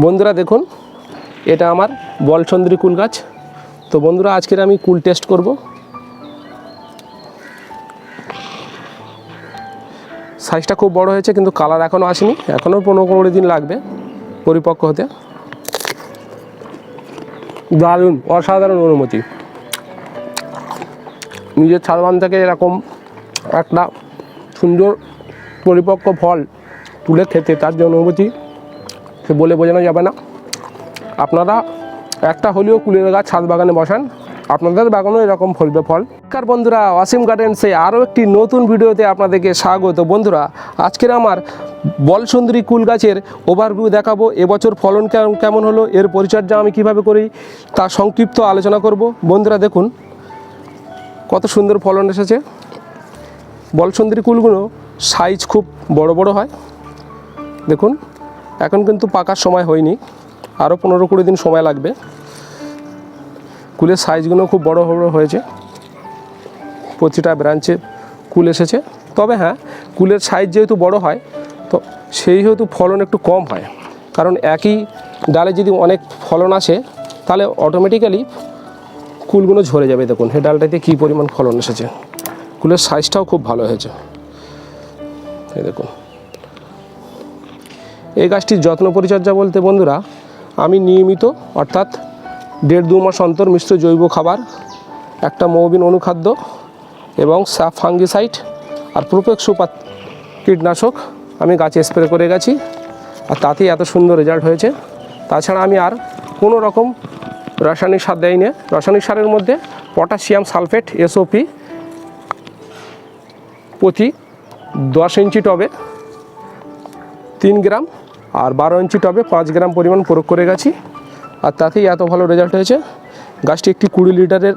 বন্ধুরা দেখুন, এটা আমার বলচন্দ্রী কুল গাছ। তো বন্ধুরা, আজকের আমি কুল টেস্ট করব। সাইজটা খুব বড় হয়েছে, কিন্তু কালার এখনও আসেনি। এখনও পনেরো কুড়ি দিন লাগবে পরিপক্ক হতে। দারুণ, অসাধারণ অনুমতি। নিজের ছাদবান থেকে এরকম একটা সুন্দর পরিপক্ক ফল তুলে খেতে, তার জন্য অনুভূতি সে বলে বোঝানো যাবে না। আপনারা একটা হলেও কুলের গাছ ছাদ বাগানে বসান। আপনাদের বাগানও এরকম ফলবে ফল কার বন্ধুরা, অসীম গার্ডেন্সে আরও একটি নতুন ভিডিওতে আপনাদেরকে স্বাগত। বন্ধুরা, আজকের আমার বলসুন্দরী কুল গাছের ওভারভিউ দেখাবো। এবছর ফলন কেমন কেমন হলো, এর পরিচর্যা আমি কীভাবে করি, তা সংক্ষিপ্ত আলোচনা করব। বন্ধুরা, দেখুন, কত সুন্দর ফলন এসেছে। বলসুন্দরী কুলগুলো সাইজ খুব বড় বড় হয়। দেখুন এখন কিন্তু পাকার সময় হয়নি। আরও পনেরো কুড়ি দিন সময় লাগবে। কুলের সাইজগুলো খুব বড় বড় হয়েছে। প্রতিটা ব্রাঞ্চে কুল এসেছে। তবে হ্যাঁ কুলের সাইজ যেহেতু বড় হয়, তো সেই হেতু ফলন একটু কম হয়। কারণ একই ডালে যদি অনেক ফলন আসে, তাহলে অটোমেটিক্যালি কুলগুলো ঝরে যাবে। দেখুন সেই ডালটাতে কী পরিমাণ ফলন এসেছে। কুলের সাইজটাও খুব ভালো হয়েছে। দেখুন। এই গাছটির যত্ন পরিচর্যা বলতে বন্ধুরা, আমি নিয়মিত, অর্থাৎ দেড় দু মাস অন্তর মিশ্র জৈব খাবার, একটা মৌবিন অনুখাদ্য এবং সাফ ফাঙ্গিসাইড আর প্রোপেক্স সুপার কীটনাশক আমি গাছে স্প্রে করে গেছি আর তাতেই এত সুন্দর রেজাল্ট হয়েছে। তাছাড়া আমি আর কোনো রকম রাসায়নিক সার দেয় দেয়নি রাসায়নিক সারের মধ্যে পটাশিয়াম সালফেট, এসওপি প্রতি দশ ইঞ্চি টবে তিন গ্রাম আর বারো ইঞ্চি টবে পাঁচ গ্রাম পরিমাণ প্রয়োগ করে গেছি। আর তাতেই এত ভালো রেজাল্ট হয়েছে। গাছটি একটি কুড়ি লিটারের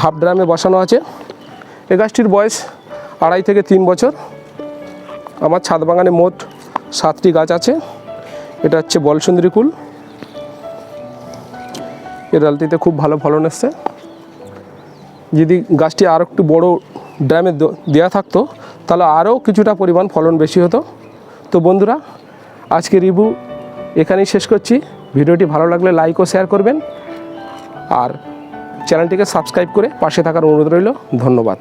হাফ ড্রামে বসানো আছে। এই গাছটির বয়স আড়াই থেকে তিন বছর। আমার ছাদ বাগানে মোট সাতটি গাছ আছে। এটা হচ্ছে বলসুন্দরী কুল। এ ডালটিতে খুব ভালো ফলন এসছে। যদি গাছটি আরও একটু বড় ড্রামে দেওয়া থাকতো, তাহলে আরও কিছুটা পরিমাণ ফলন বেশি হতো। তো বন্ধুরা আজকে রিভিউ এখানেই শেষ করছি। ভিডিওটি ভালো লাগলে লাইক ও শেয়ার করবেন। আর চ্যানেলটিকে সাবস্ক্রাইব করে পাশে থাকার অনুরোধ রইল। ধন্যবাদ।